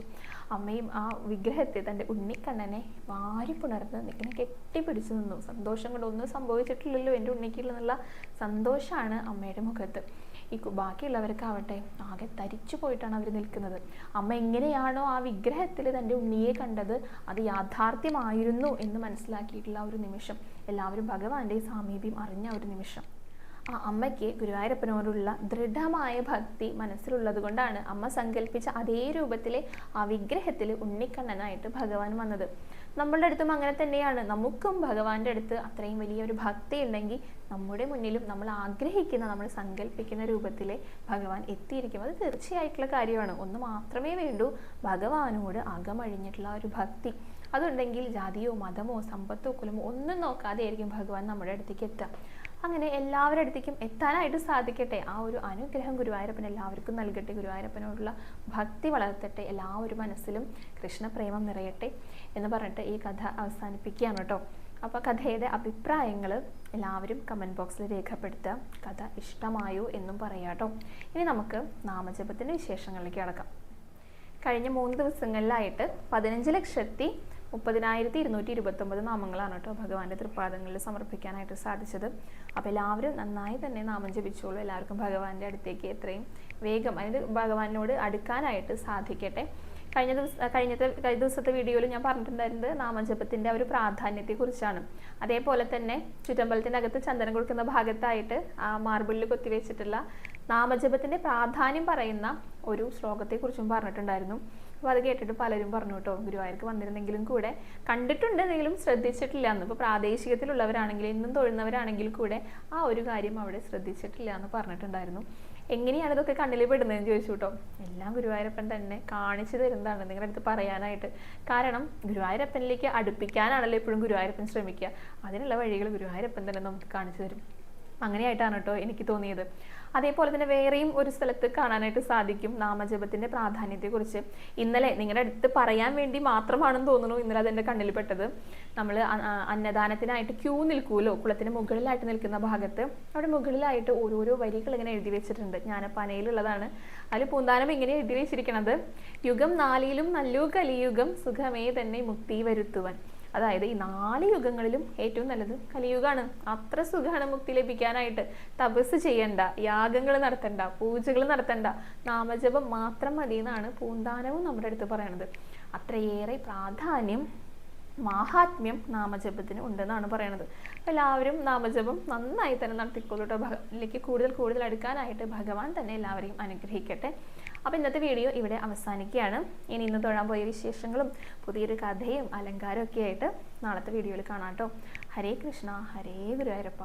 അമ്മയും ആ വിഗ്രഹത്തെ തന്റെ ഉണ്ണിക്കണ്ണനെ വാരി പുണർന്ന് നിൽക്കുന്ന കെട്ടിപ്പിടിച്ചു നിന്നു. സന്തോഷം കൊണ്ട് ഒന്നും സംഭവിച്ചിട്ടില്ലല്ലോ എന്റെ ഉണ്ണിക്കുള്ള സന്തോഷമാണ് അമ്മയുടെ മുഖത്ത്. ഈ ബാക്കിയുള്ളവർക്കാവട്ടെ ആകെ തരിച്ചു പോയിട്ടാണ് അവർ നിൽക്കുന്നത്. അമ്മ എങ്ങനെയാണോ ആ വിഗ്രഹത്തിൽ തന്റെ ഉണ്ണിയെ കണ്ടത് അത് യാഥാർത്ഥ്യമായിരുന്നു എന്ന് മനസ്സിലാക്കിയിട്ടുള്ള ഒരു നിമിഷം. എല്ലാവരും ഭഗവാന്റെ സാമീപ്യം അറിഞ്ഞ ഒരു നിമിഷം. ആ അമ്മയ്ക്ക് ഗുരുവായൂരപ്പനോടുള്ള ദൃഢമായ ഭക്തി മനസ്സിലുള്ളത് കൊണ്ടാണ് അമ്മ സങ്കല്പിച്ച അതേ രൂപത്തിലെ ആ വിഗ്രഹത്തിൽ ഉണ്ണിക്കണ്ണനായിട്ട് ഭഗവാൻ വന്നത്. നമ്മളുടെ അടുത്തും അങ്ങനെ തന്നെയാണ്. നമുക്കും ഭഗവാന്റെ അടുത്ത് അത്രയും വലിയ ഒരു ഭക്തി ഉണ്ടെങ്കിൽ നമ്മുടെ മുന്നിലും നമ്മൾ ആഗ്രഹിക്കുന്ന നമ്മൾ സങ്കല്പിക്കുന്ന രൂപത്തിലെ ഭഗവാൻ എത്തിയിരിക്കും. അത് തീർച്ചയായിട്ടുള്ള കാര്യമാണ്. ഒന്ന് മാത്രമേ വേണ്ടൂ. ഭഗവാനോട് അകമഴിഞ്ഞിട്ടുള്ള ഒരു ഭക്തി. അതുണ്ടെങ്കിൽ ജാതിയോ മതമോ സമ്പത്തോ കുലമോ ഒന്നും നോക്കാതെ ആയിരിക്കും ഭഗവാൻ നമ്മുടെ അടുത്തേക്ക് എത്തുക. അങ്ങനെ എല്ലാവരുടെ അടുത്തേക്കും എത്താനായിട്ട് സാധിക്കട്ടെ. ആ ഒരു അനുഗ്രഹം ഗുരുവായൂരപ്പൻ എല്ലാവർക്കും നൽകട്ടെ. ഗുരുവായൂരപ്പനോടുള്ള ഭക്തി വളർത്തട്ടെ. എല്ലാവരും മനസ്സിലും കൃഷ്ണപ്രേമം നിറയട്ടെ എന്ന് പറഞ്ഞിട്ട് ഈ കഥ അവസാനിപ്പിക്കുകയാണ് കേട്ടോ. അപ്പോൾ കഥയുടെ അഭിപ്രായങ്ങൾ എല്ലാവരും കമന്റ് ബോക്സിൽ രേഖപ്പെടുത്തുക. കഥ ഇഷ്ടമായോ എന്നും പറയാം കേട്ടോ. ഇനി നമുക്ക് നാമജപത്തിന്റെ വിശേഷങ്ങളിലേക്ക് കടക്കാം. കഴിഞ്ഞ മൂന്ന് ദിവസങ്ങളിലായിട്ട് പതിനഞ്ച് ലക്ഷത്തി മുപ്പതിനായിരത്തി ഇരുന്നൂറ്റി ഇരുപത്തൊമ്പത് നാമങ്ങളാണ് കേട്ടോ ഭഗവാന്റെ തൃപ്പാദങ്ങളിൽ സമർപ്പിക്കാനായിട്ട് സാധിച്ചത്. അപ്പോൾ എല്ലാവരും നന്നായി തന്നെ നാമം ജപിച്ചോളൂ. എല്ലാവർക്കും ഭഗവാന്റെ അടുത്തേക്ക് എത്രയും വേഗം അതായത് ഭഗവാനോട് അടുക്കാനായിട്ട് സാധിക്കട്ടെ. കഴിഞ്ഞ ദിവസം കഴിഞ്ഞത്തെ കഴിഞ്ഞ ദിവസത്തെ വീഡിയോയിൽ ഞാൻ പറഞ്ഞിട്ടുണ്ടായിരുന്നത് നാമജപത്തിന്റെ ഒരു പ്രാധാന്യത്തെക്കുറിച്ചാണ്. അതേപോലെ തന്നെ ചുറ്റമ്പലത്തിന്റെ അകത്ത് ചന്ദനം കൊടുക്കുന്ന ഭാഗത്തായിട്ട് ആ മാർബിളിൽ കൊത്തിവെച്ചിട്ടുള്ള നാമജപത്തിന്റെ പ്രാധാന്യം പറയുന്ന ഒരു ശ്ലോകത്തെക്കുറിച്ചും പറഞ്ഞിട്ടുണ്ടായിരുന്നു. അപ്പോൾ അത് കേട്ടിട്ട് പലരും പറഞ്ഞു കേട്ടോ ഗുരുവായൂർക്ക് വന്നിരുന്നെങ്കിലും കൂടെ കണ്ടിട്ടുണ്ടെങ്കിലും ശ്രദ്ധിച്ചിട്ടില്ല. എന്ന് ഇപ്പോൾ പ്രാദേശികത്തിലുള്ളവരാണെങ്കിൽ ഇന്നും തൊഴുന്നവരാണെങ്കിൽ കൂടെ ആ ഒരു കാര്യം അവിടെ ശ്രദ്ധിച്ചിട്ടില്ല എന്ന് പറഞ്ഞിട്ടുണ്ടായിരുന്നു. എങ്ങനെയാണ് ഇതൊക്കെ കണ്ണിൽ പെടുന്നതെന്ന് ചോദിച്ചു കേട്ടോ എല്ലാം ഗുരുവായൂരപ്പൻ തന്നെ കാണിച്ചു തരുന്നതാണ് നിങ്ങളുടെ അടുത്ത് പറയാനായിട്ട്. കാരണം ഗുരുവായൂരപ്പനിലേക്ക് അടുപ്പിക്കാനാണല്ലോ എപ്പോഴും ഗുരുവായൂരപ്പൻ ശ്രമിക്കുക. അതിനുള്ള വഴികൾ ഗുരുവായൂരപ്പൻ തന്നെ നമുക്ക് കാണിച്ചു തരും. അങ്ങനെയായിട്ടാണ് കേട്ടോ എനിക്ക് തോന്നിയത്. അതേപോലെ തന്നെ വേറെയും ഒരു സ്ഥലത്ത് കാണാനായിട്ട് സാധിക്കും നാമജപത്തിന്റെ പ്രാധാന്യത്തെക്കുറിച്ച്. ഇന്നലെ നിങ്ങളുടെ അടുത്ത് പറയാൻ വേണ്ടി മാത്രമാണെന്ന് തോന്നുന്നു ഇന്നലെ അതെന്റെ കണ്ണിൽ പെട്ടത്. നമ്മൾ അന്നദാനത്തിനായിട്ട് ക്യൂ നിൽക്കൂലോ? കുളത്തിന് മുകളിലായിട്ട് നിൽക്കുന്ന ഭാഗത്ത്. അവിടെ മുകളിലായിട്ട് ഓരോരോ വരികൾ ഇങ്ങനെ എഴുതി വെച്ചിട്ടുണ്ട്. ജ്ഞാനപ്പാനയിലുള്ളതാണ്. അതിൽ പൂന്താനം ഇങ്ങനെ എഴുതി വെച്ചിരിക്കുന്നത് യുഗം നാലിലും നല്ലു കലിയുഗം. സുഖമേ തന്നെ മുക്തി വരുത്തുവാൻ. അതായത് ഈ നാല് യുഗങ്ങളിലും ഏറ്റവും നല്ലത് കലിയുഗമാണ് അത്ര സുഖമാണ് മുക്തി ലഭിക്കാനായിട്ട്. തപസ് ചെയ്യണ്ട യാഗങ്ങൾ നടത്തണ്ട പൂജകൾ നടത്തണ്ട. നാമജപം മാത്രം മതി എന്നാണ് പൂന്താനവും നമ്മുടെ അടുത്ത് പറയണത്. അത്രയേറെ പ്രാധാന്യം മാഹാത്മ്യം നാമജപത്തിന് ഉണ്ടെന്നാണ് പറയണത്. എല്ലാവരും നാമജപം നന്നായി തന്നെ നടത്തിക്കൊള്ളൂട്ടോ ഭഗ കൂടുതൽ കൂടുതൽ അടുക്കാനായിട്ട് ഭഗവാൻ തന്നെ എല്ലാവരെയും അനുഗ്രഹിക്കട്ടെ. അപ്പോൾ ഇന്നത്തെ വീഡിയോ ഇവിടെ അവസാനിക്കുകയാണ്. ഇനി ഇന്ന് തൊഴാൻ പോയ വിശേഷങ്ങളും പുതിയൊരു കഥയും അലങ്കാരമൊക്കെ ആയിട്ട് നാളത്തെ വീഡിയോയിൽ കാണാം കേട്ടോ. ഹരേ കൃഷ്ണ ഹരേ ഗുരുവായൂരപ്പ.